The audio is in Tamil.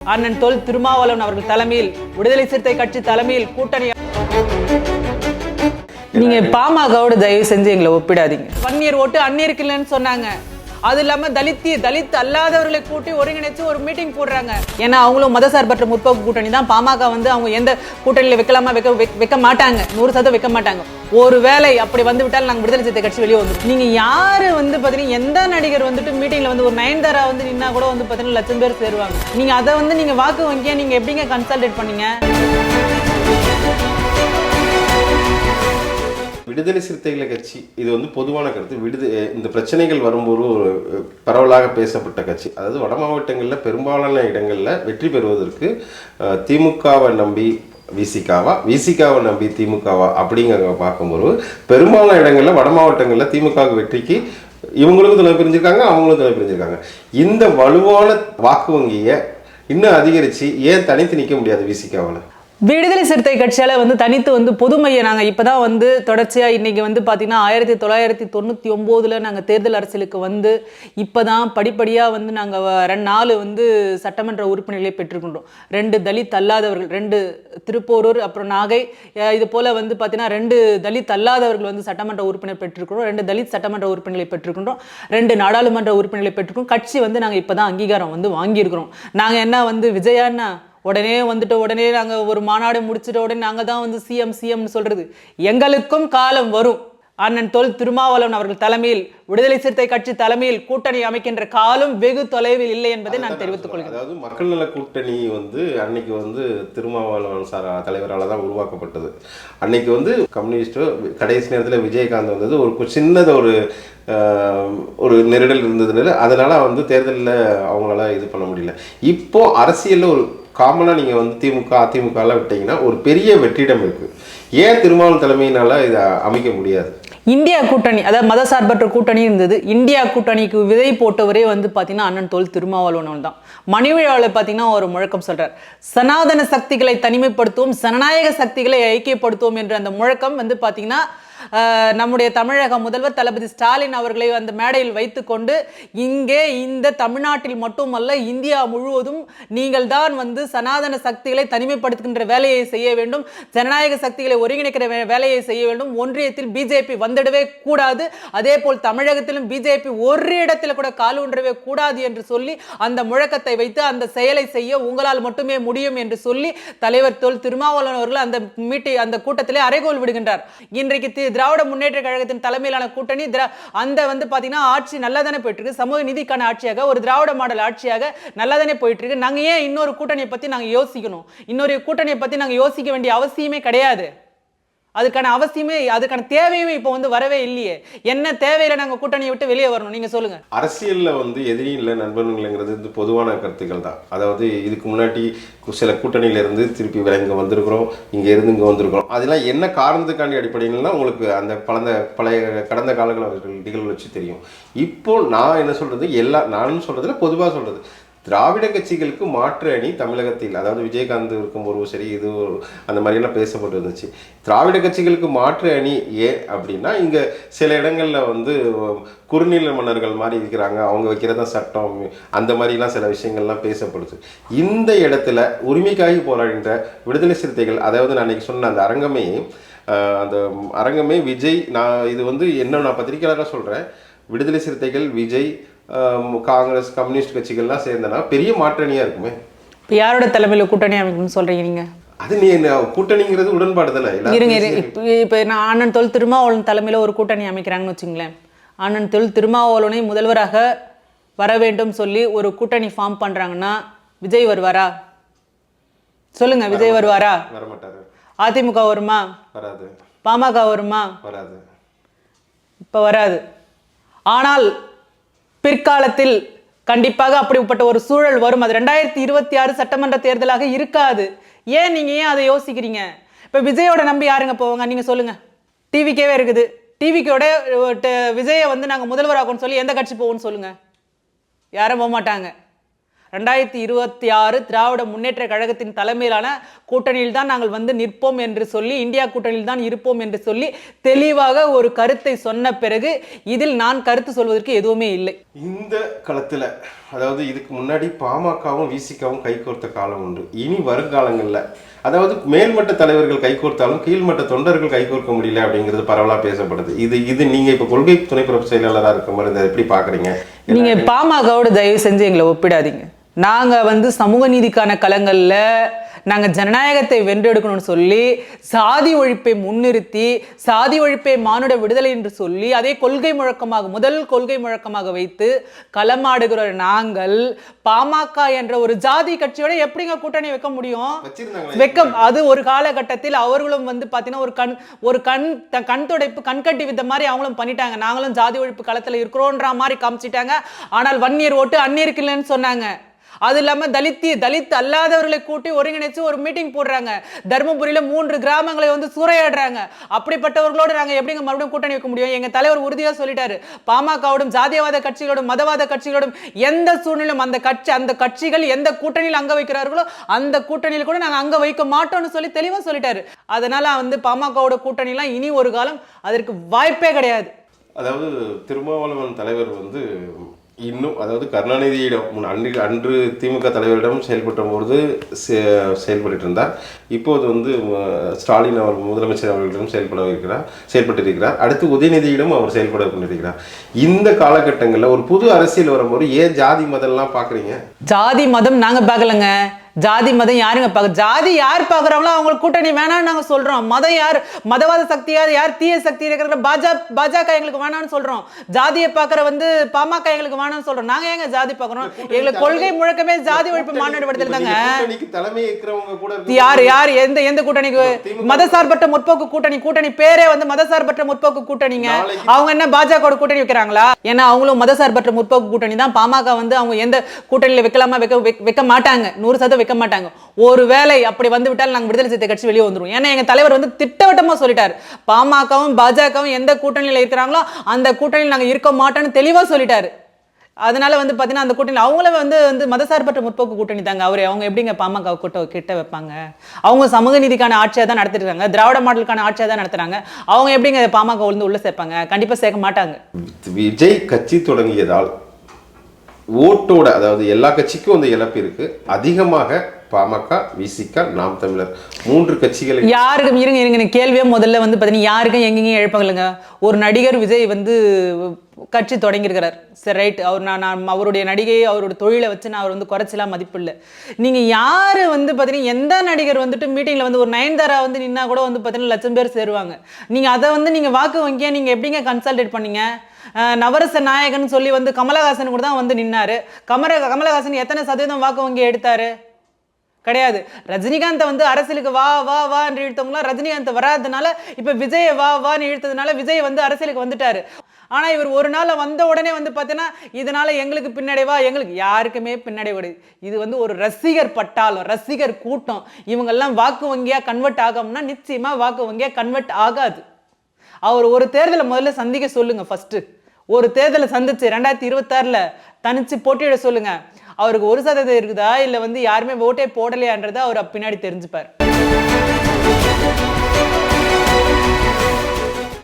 அண்ணன் தொல் திருமாவளவன் அவர்கள் தலைமையில் விடுதலை சிறுத்தை கட்சி தலைமையில் கூட்டணி நீங்க பாமகவோட தயவு செஞ்சு எங்களை ஒப்பிடாதீங்க. வன்னியர் ஓட்டு அந்நியருக்கு இல்லைன்னு சொன்னாங்க. அது இல்லாம தலித்தி தலித் அல்லாதவர்களை கூட்டி ஒருங்கிணைச்சு ஒரு மீட்டிங் போடுறாங்க. ஏன்னா அவங்களும் மதசார்பற்ற முற்போக்கு கூட்டணி தான். பாமக வந்து அவங்க எந்த கூட்டணியில வைக்கலாமா வைக்க வைக்க- வைக்க மாட்டாங்க. நூறு சதவீதம் வைக்க மாட்டாங்க. ஒரு வேளை அப்படி வந்து விட்டால் நாங்கள் விடுதலை சிறுத்தை கட்சி வெளியே வந்துடும் நீங்க யாரு வந்து பாத்தீங்கன்னா எந்த நடிகர் வந்துட்டு மீட்டிங்ல வந்து ஒரு நயன்தாரா வந்து நின்னா கூட வந்து பாத்தீங்கன்னா லட்சம் பேர் சேருவாங்க. நீங்க அதை வந்து நீங்க வாக்கு வங்கியா நீங்க எப்படிங்க கன்சல்டேட் பண்ணீங்க? விடுதலை சிறுத்தைகளை கட்சி இது வந்து பொதுவான கருத்து. விடுது இந்த பிரச்சனைகள் வரும்போது ஒரு பரவலாக பேசப்பட்ட கட்சி. அதாவது வட மாவட்டங்களில் பெரும்பாலான இடங்களில் வெற்றி பெறுவதற்கு திமுகவை நம்பி விசிகாவா விசிகாவை நம்பி திமுகவா அப்படிங்கிற பார்க்கும்போது பெரும்பாலான இடங்களில் வட மாவட்டங்களில் திமுக வெற்றிக்கு இவங்களுக்கும் துணை பிரிஞ்சிருக்காங்க அவங்களும் துணை பிரிஞ்சிருக்காங்க. இந்த வலுவான வாக்கு வங்கியை இன்னும் அதிகரித்து ஏன் தனித்து நிற்க முடியாது விசிகாவில்? விடுதலை சிறுத்தை கட்சியால் வந்து தனித்து வந்து பொதுமையை இப்போ தான் வந்து தொடர்ச்சியாக இன்றைக்கி வந்து பார்த்திங்கன்னா ஆயிரத்தி தொள்ளாயிரத்தி தொண்ணூற்றி ஒம்போதில் நாங்கள் தேர்தல் அரசியலுக்கு வந்து இப்போ தான் படிப்படியாக வந்து நாங்கள் ரெண்டு நாலு வந்து சட்டமன்ற உறுப்பினர்களை பெற்றுக்கொண்டோம். ரெண்டு தலித் அல்லாதவர்கள் ரெண்டு திருப்போரூர் அப்புறம் நாகை இது போல் வந்து பார்த்திங்கன்னா ரெண்டு தலித் அல்லாதவர்கள் வந்து சட்டமன்ற உறுப்பினர் பெற்றுக்கிறோம் ரெண்டு தலித் சட்டமன்ற உறுப்பினர்களை பெற்றிருக்கின்றோம் ரெண்டு நாடாளுமன்ற உறுப்பினர்களை பெற்றுக்கிறோம் கட்சி வந்து நாங்கள் இப்போ தான் அங்கீகாரம் வந்து வாங்கியிருக்கிறோம். நாங்கள் என்ன வந்து விஜயான்னா உடனே வந்துட்டு உடனே நாங்க ஒரு மாநாடு முடிச்சிட்ட உடனே நாங்க தான் வந்து சிஎம் சிஎம்னு சொல்றது. எங்களுக்கும் காலம் வரும். அண்ணன் தொல் திருமாவளவன் அவர்கள் தலைமையில் விடுதலை சிறுத்தை கட்சி தலைமையில் கூட்டணி அமைக்கின்ற காலம் வெகு தொலைவில் இல்லை என்பதை நான் தெரிவித்துக் கொள்கிறேன். அதாவது மக்கள் நல கூட்டணி வந்து அன்னைக்கு வந்து திருமாவளவன் சார் தலைவரால் தான் உருவாக்கப்பட்டது. அன்னைக்கு வந்து கம்யூனிஸ்ட் கடைசி நேரத்தில் விஜயகாந்த் வந்தது. ஒரு சின்னத ஒரு ஒரு நெருடல் இருந்ததுனால அதனால வந்து தேர்தலில் அவங்களால இது பண்ண முடியல. இப்போ அரசியலில் ஒரு காமனாக நீங்கள் வந்து திமுக அதிமுகலாம் விட்டீங்கன்னா ஒரு பெரிய வெற்றிடம் இருக்குது ஏன் திருமாவளவன் தலைமையினால இதை அமைக்க முடியாது? இந்தியா கூட்டணி அதாவது மதசார்பற்ற கூட்டணி இருந்தது. இந்தியா கூட்டணிக்கு விதை போட்டவரே வந்து பார்த்தீங்கன்னா அண்ணன் தோல் திருமாவளவன் தான். மணிவிழாவில் பார்த்தீங்கன்னா ஒரு முழக்கம் சொல்கிறார் சனாதன சக்திகளை தனிமைப்படுத்துவோம் ஜனநாயக சக்திகளை ஐக்கியப்படுத்துவோம் என்ற அந்த முழக்கம் வந்து பார்த்தீங்கன்னா நம்முடைய தமிழக முதல்வர் தளபதி ஸ்டாலின் அவர்களை அந்த மேடையில் வைத்துக்கொண்டு இங்கே இந்த தமிழ்நாட்டில் மட்டுமல்ல இந்தியா முழுவதும் நீங்கள் தான் வந்து சனாதன சக்திகளை தனிமைப்படுத்துகின்ற வேலையை செய்ய வேண்டும் ஜனநாயக சக்திகளை ஒருங்கிணைக்கிற வே- வேலையை செய்ய வேண்டும் ஒன்றியத்தில் பிஜேபி வந்துடவே கூடாது அதே போல் தமிழகத்திலும் பிஜேபி ஒரு இடத்தில் கூட கால் ஒன்றவே கூடாது என்று சொல்லி அந்த முழக்கத்தை வைத்து அந்த செயலை செய்ய உங்களால் மட்டுமே முடியும் என்று சொல்லி தலைவர் தொல் திருமாவளவன் அவர்கள் அந்த மீட்டி அந்த கூட்டத்திலே அறைகோல் விடுகின்றார். இன்றைக்கு திராவிட முன்னேற்ற கழகத்தின் தலைமையிலான கூட்டணி திரா- அந்த வந்து பாத்தீங்கன்னா ஆட்சி நல்லா தானே போயிட்டு இருக்கு சமூக நீதிக்கான ஆட்சியாக ஒரு திராவிட மாடல் ஆட்சியாக நல்லா தானே போயிட்டு இருக்கு நாங்க ஏன் இன்னொரு கூட்டணியை பத்தி நாங்க யோசிக்கணும்? இன்னொரு கூட்டணியை பத்தி நாங்க யோசிக்க வேண்டிய அவசியமே கிடையாது. அதுக்கான அவசியமே அதுக்கான தேவையுமே இப்போ வந்து வரவே இல்லையே. என்ன தேவையில நாங்க கூட்டணியை விட்டு வெளியே வரணும் நீங்க சொல்லுங்க. அரசியலில் வந்து எதிரி இல்லை நண்பன் இல்லைங்கிறது வந்து பொதுவான கருத்துக்கள் தான். அதாவது இதுக்கு முன்னாடி கு- சில கூட்டணியில இருந்து திருப்பி வேற இங்கே வந்திருக்கிறோம் இங்கே இருந்து இங்கே வந்திருக்கிறோம். அதெல்லாம் என்ன காரணத்துக்காண்டி அடிப்படையில்னா உங்களுக்கு அந்த பழந்த பழைய கடந்த காலங்கள் நிகழ்வு வச்சு தெரியும். இப்போ நான் என்ன சொல்றது? எல்லா நானும் சொல்றதுல பொதுவாக சொல்றது. திராவிட கட்சிகளுக்கு மாற்று அணி தமிழகத்தில் அதாவது விஜயகாந்த் இருக்கும்போது சரி இது அந்த மாதிரியெல்லாம் பேசப்பட்டு இருந்துச்சு திராவிட கட்சிகளுக்கு மாற்று அணி ஏ அப்படின்னா இங்கே சில இடங்களில் வந்து குறுநில மன்னர்கள் மாதிரி இருக்கிறாங்க அவங்க வைக்கிறதா சட்டம் அந்த மாதிரிலாம் சில விஷயங்கள்லாம் பேசப்படுது. இந்த இடத்துல உரிமைக்காகி போராடுகின்ற விடுதலை சிறுத்தைகள் அதாவது நான் அன்றைக்கி சொன்ன அந்த அரங்கமே அந்த அரங்கமே விஜய் நான் இது வந்து என்ன நான் பத்திரிக்கையாளராக சொல்கிறேன் விடுதலை சிறுத்தைகள் விஜய் காங்கிரஸ் கம்யூனிஸ்ட் கட்சிகள்லாம் சேர்ந்தனா பெரிய மாற்றணியாக இருக்குமே. இப்போ யாரோட தலைமையில கூட்டணி அமைக்கணும்னு சொல்றீங்க நீங்க? அது நீ கூட்டணிங்கிறது உடன்பாடு தானே? இருங்க இப்போ இப்போ நான் அண்ணன் தொல் திருமாவளவன் தலைமையில் ஒரு கூட்டணி அமைக்கிறாங்கன்னு வச்சுங்களேன். அண்ணன் தொல் திருமாவளவனை முதல்வராக வர வேண்டும் சொல்லி ஒரு கூட்டணி ஃபார்ம் பண்றாங்கன்னா விஜய் வருவாரா? சொல்லுங்க விஜய் வருவாரா? வரமாட்டாரு அதிமுக வருமா? வராது. பாமக வருமா? வராது. இப்போ வராது. ஆனால் பிற்காலத்தில் கண்டிப்பாக அப்படிப்பட்ட ஒரு சூழல் வரும். அது ரெண்டாயிரத்தி இருபத்தி ஆறு சட்டமன்ற தேர்தலாக இருக்காது. ஏன் நீங்கள் ஏன் அதை யோசிக்கிறீங்க? இப்போ விஜயோட நம்பி யாருங்க போவாங்க? நீங்கள் சொல்லுங்கள் டிவிக்கேவே இருக்குது. டிவிக்கோட விஜயை வந்து நாங்கள் முதல்வராகணும்னு சொல்லி எந்த கட்சி போவோம்னு சொல்லுங்கள் யாரும் போக மாட்டாங்க ரெண்டாயிரத்தி இருபத்தி ஆறு திராவிட முன்னேற்ற கழகத்தின் தலைமையிலான கூட்டணியில் தான் நாங்கள் வந்து நிற்போம் என்று சொல்லி இந்தியா கூட்டணியில் தான் இருப்போம் என்று சொல்லி தெளிவாக ஒரு கருத்தை சொன்ன பிறகு இதில் நான் கருத்து சொல்வதற்கு எதுவுமே இல்லை. இந்த களத்துல அதாவது இதுக்கு முன்னாடி பாமகவும் விசிகாவும் கைகோர்த்த காலம் உண்டு. இனி வருங்காலங்கள்ல அதாவது மேல்மட்ட தலைவர்கள் கைகோர்த்தாலும் கீழ்மட்ட தொண்டர்கள் கைகோர்க்க முடியல அப்படிங்கிறது பரவலா பேசப்படுது. இது இது நீங்க இப்ப கொள்கை துணை பொறுப்பு செயலாளராக இருக்க மாதிரி இதை எப்படி பாக்குறீங்க? நீங்க பாமகவோட தயவு செஞ்சு எங்களை ஒப்பிடாதீங்க. நாங்க வந்து சமூக நீதிக்கான களங்கள்ல நாங்க ஜனநாயகத்தை வென்றெடுக்கணும்னு சொல்லி சாதி ஒழிப்பை முன்னிறுத்தி சாதி ஒழிப்பை மானுட விடுதலை என்று சொல்லி அதே கொள்கை முழக்கமாக முதல் கொள்கை முழக்கமாக வைத்து களமாடுகிற நாங்கள் பாமக என்ற ஒரு ஜாதி கட்சியோட எப்படிங்க கூட்டணி வைக்க முடியும்? வெக்கம். அது ஒரு காலகட்டத்தில் அவர்களும் வந்து பார்த்தீங்கன்னா ஒரு கண் ஒரு கண் கண் துடைப்பு கண்கட்டி வித்த மாதிரி அவங்களும் பண்ணிட்டாங்க. நாங்களும் ஜாதி ஒழிப்பு களத்தில் இருக்கிறோன்ற மாதிரி காமிச்சிட்டாங்க. ஆனால் வன்னியர் ஓட்டு அந்நியருக்கு இல்லைன்னு சொன்னாங்க. அது இல்லாம தலித்தி தலித் அல்லாதவர்களை கூட்டி ஒருங்கிணைச்சு ஒரு மீட்டிங் போடுறாங்க. தருமபுரியில மூன்று கிராமங்களை வந்து சூறையாடுறாங்க. அப்படிப்பட்டவர்களோடு நாங்க எப்படிங்க மறுபடியும் கூட்டணி வைக்க முடியும்? எங்கள் தலைவர் உறுதியா சொல்லிட்டாரு. பாமகவோடும் ஜாதியவாத கட்சிகளோடும் மதவாத கட்சிகளோடும் எந்த சூழ்நிலையும் அந்த கட்சி அந்த கட்சிகள் எந்த கூட்டணியில் அங்க வைக்கிறார்களோ அந்த கூட்டணியில் கூட நாங்க அங்க வைக்க மாட்டோம்னு சொல்லி தெளிவா சொல்லிட்டாரு. அதனால வந்து பாமகவோட கூட்டணிலாம் இனி ஒரு காலம் அதற்கு வாய்ப்பே கிடையாது. அதாவது திருமாவளவன் தலைவர் வந்து இன்னும் அதாவது கருணாநிதியிடம் முன் அன்று அன்று திமுக தலைவரிடம் செயல்பட்ட பொழுது செ- செயல்பட்டு இருந்தார் இப்போது வந்து ஸ்டாலின் அவர் முதலமைச்சர் அவர்களிடம் செயல்பட இருக்கிறார் செயல்பட்டு இருக்கிறார் அடுத்து உதயநிதியிடம் அவர் செயல்பட கொண்டிருக்கிறார். இந்த காலகட்டங்களில் ஒரு புது அரசியல் வரும்போது ஏன் ஜாதி மதம்லாம் பார்க்குறீங்க? ஜாதி மதம் நாங்கள் பார்க்கலங்க. ஜாதி மதம் யாருங்க பார்க்க ஜாதி யார் பார்க்குறாங்களோ அவங்களுக்கு கூட்டணி வேணாம்னு நாங்க சொல்றோம். மதம் யார் மதவாத சக்தி யார் யார் தீய சக்தி இருக்கிற பாஜக பாஜக எங்களுக்கு வேணாம்னு சொல்றோம். ஜாதியை பார்க்குற வந்து பாமக எங்களுக்கு வேணாம்னு சொல்றோம். நாங்க ஏங்க ஜாதி பார்க்குறோம்? எங்களுக்கு கொள்கை முழக்கமே ஜாதி ஒழிப்பு மாநாடு விடுதல் தாங்க. யார் யார் எந்த எந்த கூட்டணிக்கு. மதசார்பற்ற முற்போக்கு கூட்டணி கூட்டணி பேரே வந்து மதசார்பற்ற முற்போக்கு கூட்டணிங்க. அவங்க என்ன பாஜக கூட்டணி வைக்கிறாங்களா? ஏன்னா அவங்களும் மதசார்பற்ற முற்போக்கு கூட்டணி தான். பாமக வந்து அவங்க எந்த கூட்டணியில வைக்கலாமா வைக்க வைக்க- வைக்க மாட்டாங்க. நூறு சதவீதம் இருக்க மாட்டாங்க. ஒரு வேலை அப்படி வந்து விட்டால் நாங்கள் விடுதலை சிறுத்தை கட்சி வெளியே வந்துடும் ஏன்னா எங்க தலைவர் வந்து திட்டவட்டமா சொல்லிட்டாரு. பாமகவும் பாஜகவும் எந்த கூட்டணியில இருக்கிறாங்களோ அந்த கூட்டணியில் நாங்க இருக்க மாட்டோம்னு தெளிவா சொல்லிட்டாரு. அதனால வந்து பார்த்தீங்கன்னா அந்த கூட்டணி அவங்கள வந்து வந்து மதசார்பற்ற முற்போக்கு கூட்டணி தாங்க. அவர் அவங்க எப்படிங்க பாமக கூட்ட கிட்ட வைப்பாங்க? அவங்க சமூக நீதிக்கான ஆட்சியாக தான் நடத்திட்டு இருக்காங்க. திராவிட மாடலுக்கான ஆட்சியாக தான் நடத்துறாங்க. அவங்க எப்படிங்க பாமக வந்து உள்ள சேர்ப்பாங்க? கண்டிப்பா சேர்க்க மாட்டாங்க. விஜய் கட்சி தொடங்கியதால் ஓட்டோட அதாவது எல்லா கட்சிக்கும் வந்து இழப்பு இருக்கு. அதிகமாக பாமக விசிக நாம் தமிழர் மூன்று கட்சிகள் யாருக்கும் இருங்க இருங்க கேள்வியே முதல்ல வந்து பார்த்தீங்கன்னா யாருக்கும் எங்கெங்கேயும் இழப்பாங்கல்லைங்க ஒரு நடிகர் விஜய் வந்து கட்சி தொடங்கியிருக்கிறார். சரி ரைட் அவர் நான் நான் அவருடைய நடிகையை அவருடைய தொழிலை வச்சு நான் அவர் வந்து குறைச்சலாம் மதிப்பில்லை. நீங்கள் யார் வந்து பார்த்தீங்கன்னா எந்த நடிகர் வந்துட்டு மீட்டிங்கில் வந்து ஒரு நயன்தாரா வந்து நின்னா கூட வந்து பார்த்தீங்கன்னா லட்சம் பேர் சேருவாங்க. நீங்கள் அதை வந்து நீங்கள் வாக்கு வங்கியா நீங்கள் எப்படிங்க கன்சல்டேட் பண்ணீங்க? நவரச நாயகன் சொல்லி வந்து கமலஹாசன் கூட தான் வந்து நின்னாரு. கமல கமலஹாசன் எத்தனை சதவீதம் வாக்கு வங்கி எடுத்தாரு? கிடையாது. ரஜினிகாந்தை வந்து அரசியலுக்கு வா வா வா என்று இழுத்தவங்களாம் ரஜினிகாந்த் வராதனால இப்ப விஜயை வா வான்னு இழுத்ததுனால விஜய் வந்து அரசியலுக்கு வந்துட்டாரு. ஆனால் இவர் ஒரு நாள் வந்த உடனே வந்து பார்த்தீங்கன்னா இதனால் எங்களுக்கு பின்னடைவா? எங்களுக்கு யாருக்குமே பின்னடைவு இது வந்து ஒரு ரசிகர் பட்டாளம் ரசிகர் கூட்டம். இவங்கெல்லாம் வாக்கு வங்கியாக கன்வெர்ட் ஆகும்னா நிச்சயமாக வாக்கு வங்கியாக கன்வெர்ட் ஆகாது. அவர் ஒரு தேர்தலை முதல்ல சந்திக்க சொல்லுங்கள் ஃபஸ்ட்டு ஒரு தேர்தலை சந்திச்சு ரெண்டாயிரத்தி இருபத்தாறுல தனிச்சு போட்டியிட சொல்லுங்க. அவருக்கு ஒரு சதவீதம் இருக்குதா? இல்ல வந்து யாருமே ஓட்டே போடலையான்றதை அவர் பின்னாடி தெரிஞ்சுப்பார்.